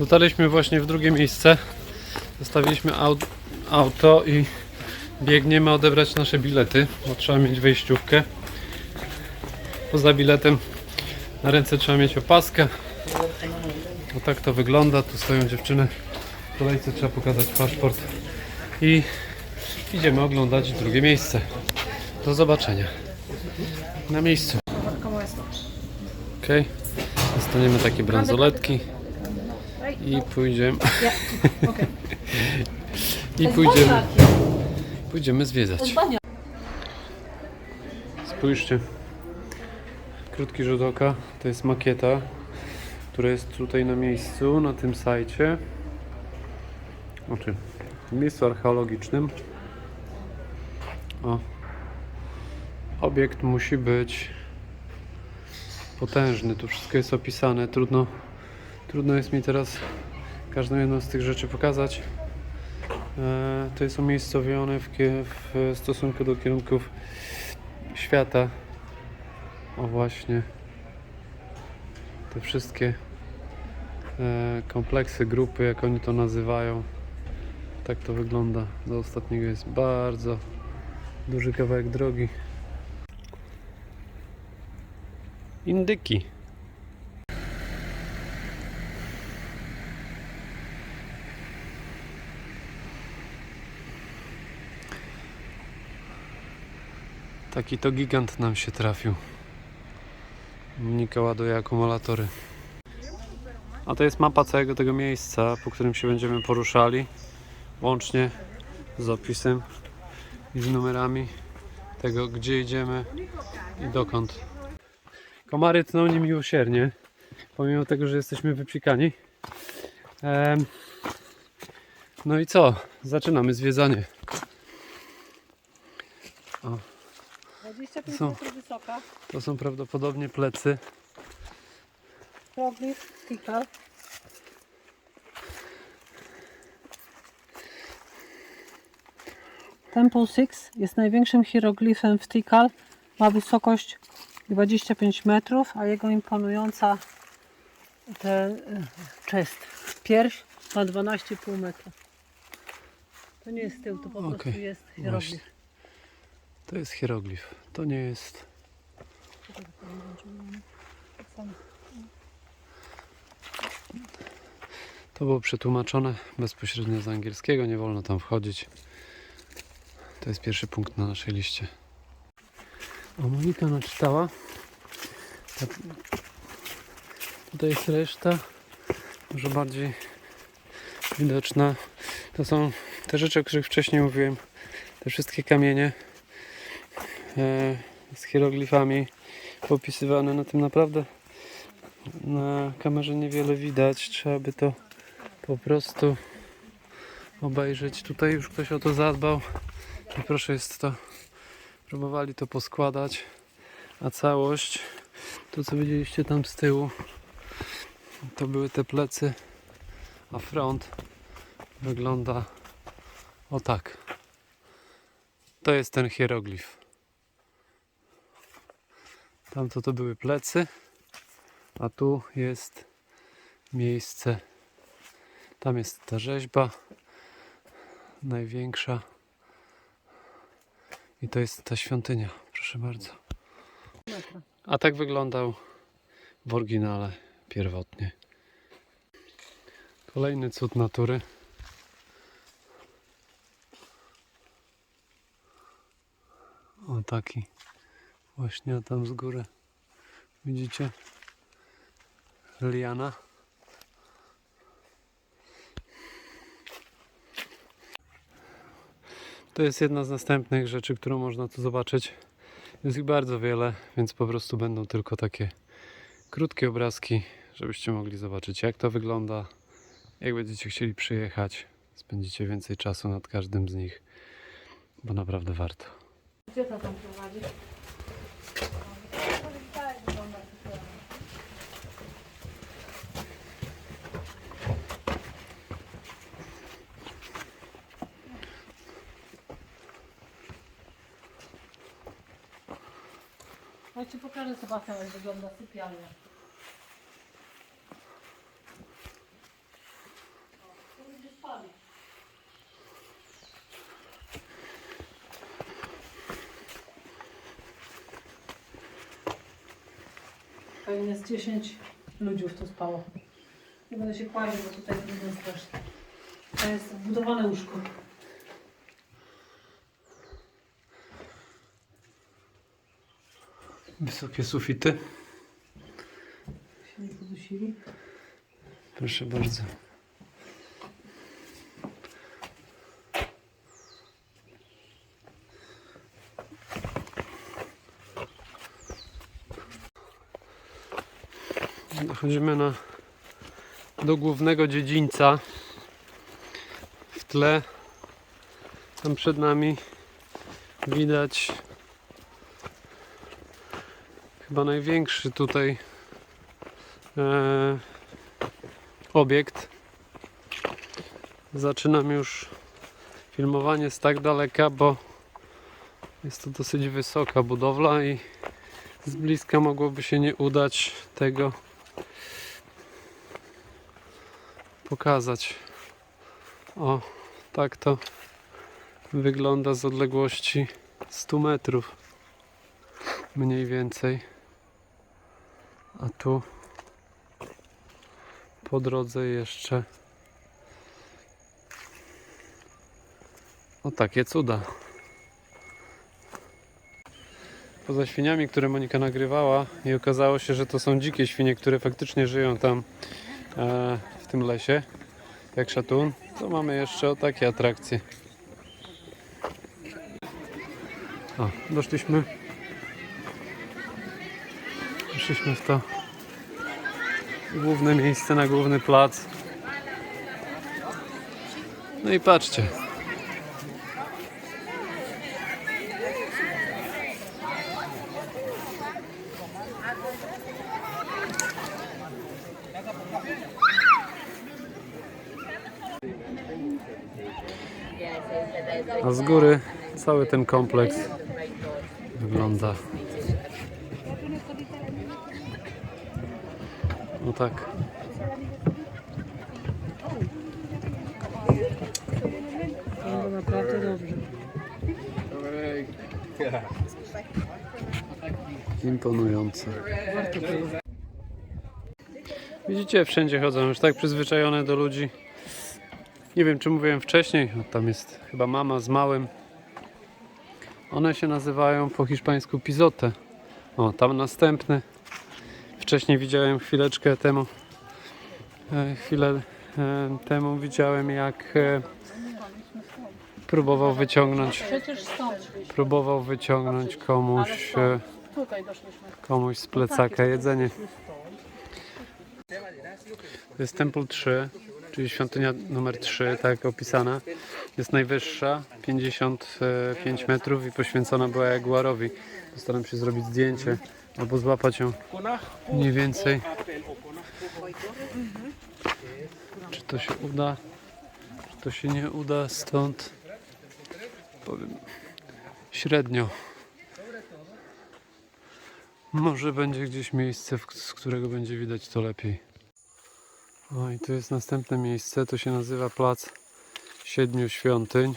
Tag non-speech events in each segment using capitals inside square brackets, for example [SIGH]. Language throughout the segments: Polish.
Dotarliśmy właśnie w drugie miejsce. Zostawiliśmy aut- auto i biegniemy odebrać nasze bilety, bo trzeba mieć wejściówkę. Poza biletem na ręce trzeba mieć opaskę. O tak to wygląda. Tu stoją dziewczyny. W kolejce trzeba pokazać paszport. I idziemy oglądać drugie miejsce. Do zobaczenia na miejscu. Ok. Dostaniemy takie bransoletki i pójdziemy. [LAUGHS] I pójdziemy. Pójdziemy zwiedzać. Spójrzcie. Krótki rzut oka. To jest makieta, która jest tutaj na miejscu, na tym sajcie. Znaczy, w miejscu archeologicznym. O. Obiekt musi być potężny. Tu wszystko jest opisane. Trudno, trudno jest mi teraz każdą jedną z tych rzeczy pokazać. E, to jest umiejscowione w, w stosunku do kierunków świata. O właśnie. Te wszystkie e, kompleksy, grupy, jak oni to nazywają. Tak to wygląda. Do ostatniego jest bardzo duży kawałek drogi. Indyki. Taki to gigant nam się trafił. Monika ładuje akumulatory. A to jest mapa całego tego miejsca, po którym się będziemy poruszali. Łącznie z opisem i z numerami tego, gdzie idziemy i dokąd. Komary tną niemiłosiernie, pomimo tego, że jesteśmy wypsikani. Em, no i co? Zaczynamy zwiedzanie. 25 Są. metrów wysoka. To są prawdopodobnie plecy. Hieroglif, tikal. Temple Six jest największym hieroglifem w Tikal. Ma wysokość 25 metrów, a jego imponująca ten e, chest, pierś ma 12,5 metra. To nie jest tył, to po Okej, prostu jest właśnie. To jest hieroglif. To nie jest. To było przetłumaczone bezpośrednio z angielskiego. Nie wolno tam wchodzić. To jest pierwszy punkt na naszej liście. O, Monika naczytała. Ta- Tutaj jest reszta. Może bardziej widoczna. To są te rzeczy, o których wcześniej mówiłem. Te wszystkie kamienie z hieroglifami popisywane na tym naprawdę na kamerze niewiele widać. Trzeba by to po prostu obejrzeć. Tutaj już ktoś o to zadbał i proszę jest to próbowali to poskładać a całość to co widzieliście tam z tyłu to były te plecy a front wygląda o tak to jest ten hieroglif tamto to były plecy a tu jest miejsce tam jest ta rzeźba największa i to jest ta świątynia, proszę bardzo. A tak wyglądał w oryginale pierwotnie. Kolejny cud natury. O taki właśnie tam z góry. Widzicie? Liana. To jest jedna z następnych rzeczy, którą można tu zobaczyć. Jest ich bardzo wiele, więc po prostu będą tylko takie krótkie obrazki, żebyście mogli zobaczyć jak to wygląda. Jak będziecie chcieli przyjechać, spędzicie więcej czasu nad każdym z nich, bo naprawdę warto. Gdzie to tam prowadzi? Ja Ci pokażę Sebastian jak wygląda sypialnia. Pewnie z 10 ludzi tu spało. Nie będę się kłaść, bo tutaj trudno strasznie. To jest wbudowane łóżko. Wysokie sufity. Się nie podusili. Proszę bardzo. Dochodzimy na, do głównego dziedzińca. W tle tam przed nami widać chyba największy tutaj e, obiekt. Zaczynam już filmowanie z tak daleka, bo jest to dosyć wysoka budowla i z bliska mogłoby się nie udać tego pokazać. O, tak to wygląda z odległości 100 metrów mniej więcej. A tu po drodze jeszcze o takie cuda. Poza świniami, które Monika nagrywała i okazało się, że to są dzikie świnie, które faktycznie żyją tam e, tym lesie, jak szatun, to mamy jeszcze takie atrakcje. O, doszliśmy Doszliśmy w to główne miejsce na główny plac. No i patrzcie. Z góry cały ten kompleks wygląda no tak. Wygląda naprawdę dobrze. Imponujące. Widzicie, wszędzie chodzą, już tak przyzwyczajone do ludzi. Nie wiem, czy mówiłem wcześniej, tam jest chyba mama z małym. One się nazywają po hiszpańsku pizote. O, tam następny. Wcześniej widziałem chwileczkę temu, e, chwilę e, temu widziałem jak e, próbował wyciągnąć, próbował wyciągnąć komuś, e, komuś z plecaka jedzenie. To jest Temple 3, czyli świątynia numer 3, tak opisana. Jest najwyższa, 55 metrów i poświęcona była Jaguarowi. Postaram się zrobić zdjęcie albo złapać ją mniej więcej. Czy to się uda? Czy to się nie uda stąd? Powiem średnio. Może będzie gdzieś miejsce, z którego będzie widać to lepiej. O i tu jest następne miejsce, to się nazywa Plac Siedmiu Świątyń.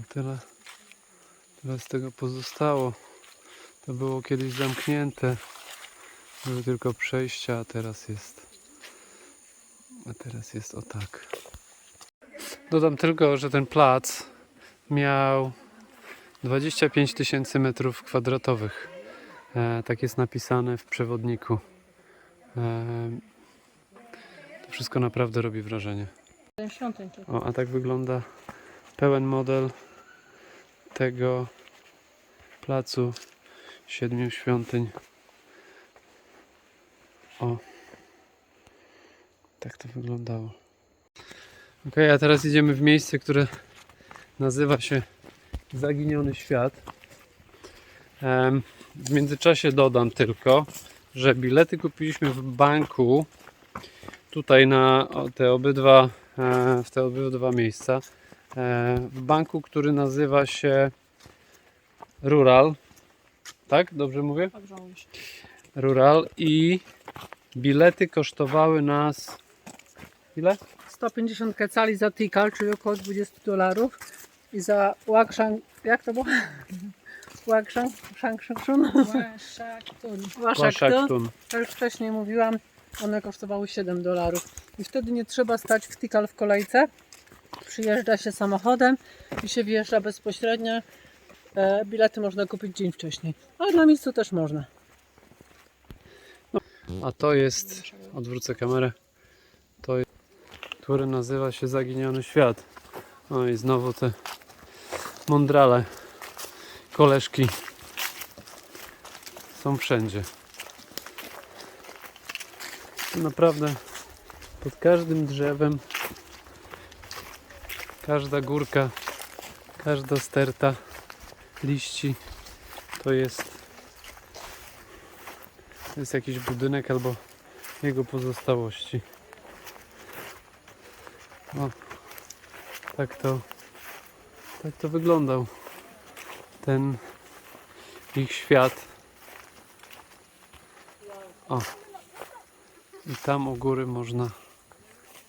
I tyle, tyle z tego pozostało. To było kiedyś zamknięte. Były tylko przejścia, a teraz jest. A teraz jest o tak. Dodam tylko, że ten plac miał 25 tysięcy metrów kwadratowych. E, tak jest napisane w przewodniku. E, to wszystko naprawdę robi wrażenie. O, a tak wygląda pełen model tego placu siedmiu świątyń. O, tak to wyglądało. Ok, a teraz idziemy w miejsce, które nazywa się Zaginiony Świat. W międzyczasie dodam tylko, że bilety kupiliśmy w banku tutaj na te obydwa, e, w te obydwa miejsca. E, W banku, który nazywa się Rural. Tak? Dobrze mówię? Rural i bilety kosztowały nas ile? 150 kecali za tikal, czyli około 20 dolarów. I za Wakshan jak to było? Łakszang, Shangshun, Kłaszak Waszaktun. tun. To już wcześniej mówiłam, one kosztowały 7 dolarów. I wtedy nie trzeba stać w Tikal w kolejce. Przyjeżdża się samochodem i się wjeżdża bezpośrednio. E, bilety można kupić dzień wcześniej. Ale na miejscu też można. A to jest, odwrócę kamerę, to jest, który nazywa się Zaginiony Świat. No i znowu te mądrale, koleżki są wszędzie. Naprawdę pod każdym drzewem, każda górka, każda sterta liści to jest to jest jakiś budynek albo jego pozostałości. O, tak to, tak to wyglądał ten ich świat. O, i tam u góry można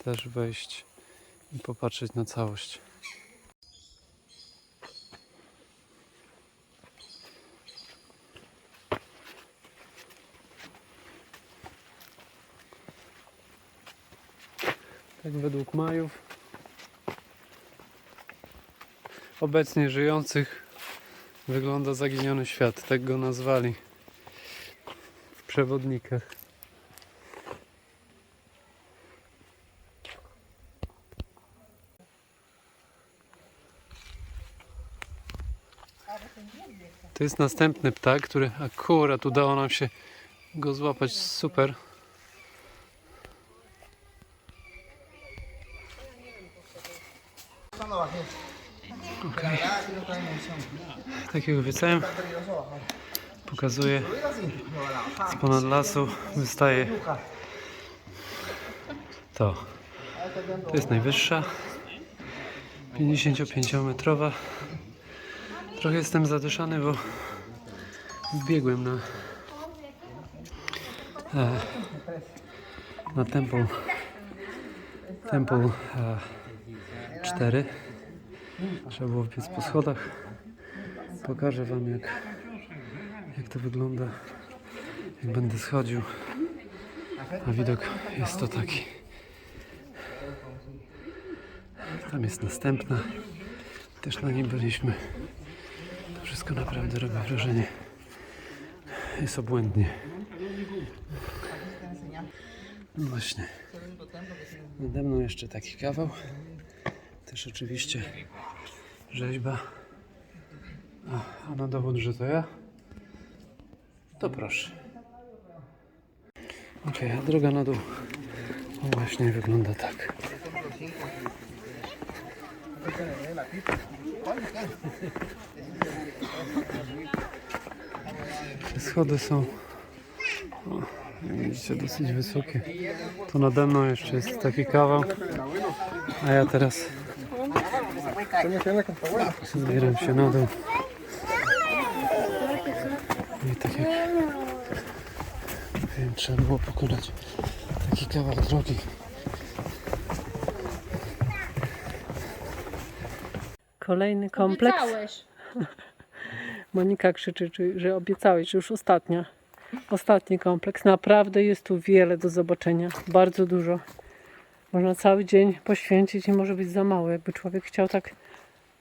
też wejść i popatrzeć na całość. Tak według Majów obecnie żyjących wygląda zaginiony świat. Tak go nazwali w przewodnikach. To jest następny ptak, który akurat udało nam się go złapać super. Takiego wiecałem pokazuje z ponad lasu wystaje to. To jest najwyższa 55 metrowa. Trochę jestem zadyszany, bo wbiegłem na e, na Temple Temple e, 4 Trzeba było wbiec po schodach. Pokażę Wam jak, jak to wygląda, jak będę schodził. A widok jest to taki. Tam jest następna. Też na nim byliśmy. To wszystko naprawdę robi wrażenie. Jest obłędnie. No właśnie. Nade mną jeszcze taki kawał. Też oczywiście rzeźba. A, a na dowód, że to ja, to proszę. Ok, a droga na dół o, właśnie wygląda tak. Te schody są, o, jak widzicie, dosyć wysokie. Tu nade mną jeszcze jest taki kawał, a ja teraz Zbieram się na dół. I tak jak wiem, trzeba było pokonać taki kawał drogi. Kolejny kompleks. Obiecałeś. [LAUGHS] Monika krzyczy, czy- że obiecałeś, że już ostatnia. Ostatni kompleks. Naprawdę jest tu wiele do zobaczenia. Bardzo dużo. Można cały dzień poświęcić i może być za mało. Jakby człowiek chciał tak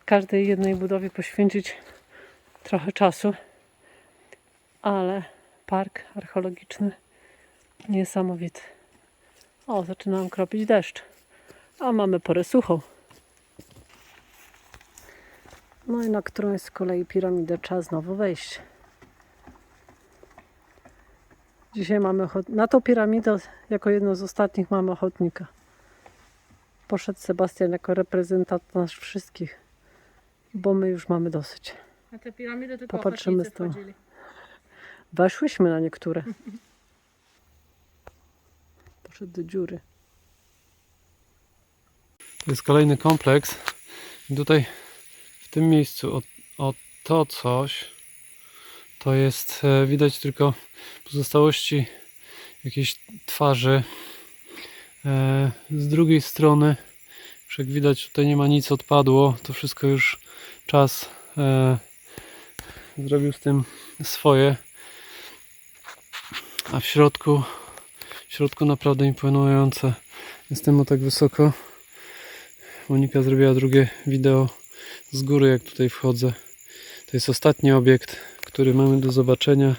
każdej jednej budowie poświęcić trochę czasu. Ale park archeologiczny niesamowity. O, zaczynam kropić deszcz. A mamy porę suchą. No i na którąś z kolei piramidę trzeba znowu wejść. Dzisiaj mamy ochot... na tą piramidę jako jedną z ostatnich mamy ochotnika. Poszedł Sebastian jako reprezentant nas wszystkich, bo my już mamy dosyć. Na te piramidy tylko Popatrzymy z tyłu. wchodzili. Weszłyśmy na niektóre. [LAUGHS] Poszedł do dziury. To jest kolejny kompleks. I tutaj w tym miejscu o, o to coś to jest e, widać tylko pozostałości jakiejś twarzy. E, z drugiej strony, już jak widać, tutaj nie ma nic odpadło. To wszystko już czas e, zrobił z tym swoje. A w środku, w środku naprawdę imponujące. Jestem o tak wysoko. Monika zrobiła drugie wideo z góry, jak tutaj wchodzę. To jest ostatni obiekt, który mamy do zobaczenia.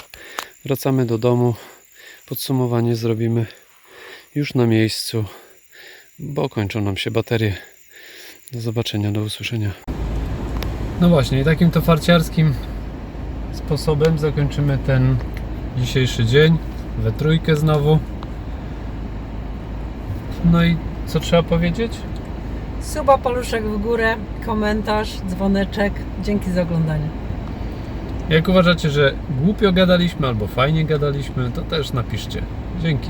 Wracamy do domu. Podsumowanie zrobimy już na miejscu, bo kończą nam się baterie. Do zobaczenia, do usłyszenia. No właśnie, i takim to farciarskim sposobem zakończymy ten dzisiejszy dzień. We trójkę znowu. No i co trzeba powiedzieć? Suba, paluszek w górę, komentarz, dzwoneczek. Dzięki za oglądanie. Jak uważacie, że głupio gadaliśmy albo fajnie gadaliśmy, to też napiszcie. Dzięki.